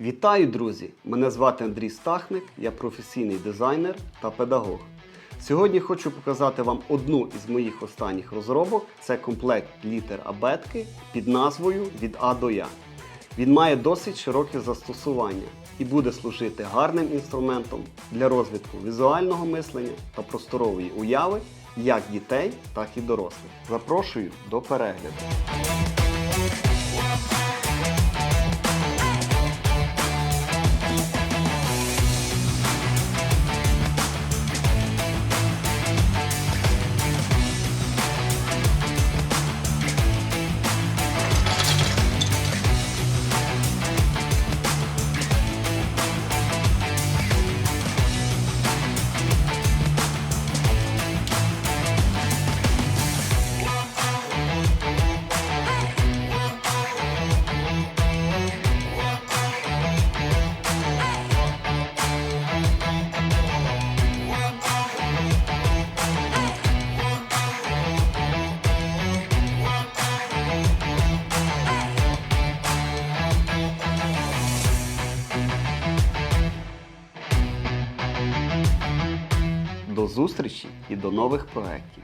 Вітаю, друзі! Мене звати Андрій Стахник, я професійний дизайнер та педагог. Сьогодні хочу показати вам одну із моїх останніх розробок. Це комплект літер абетки під назвою Від А до Я. Він має досить широке застосування і буде служити гарним інструментом для розвитку візуального мислення та просторової уяви як дітей, так і дорослих. Запрошую до перегляду. До зустрічі і до нових проєктів!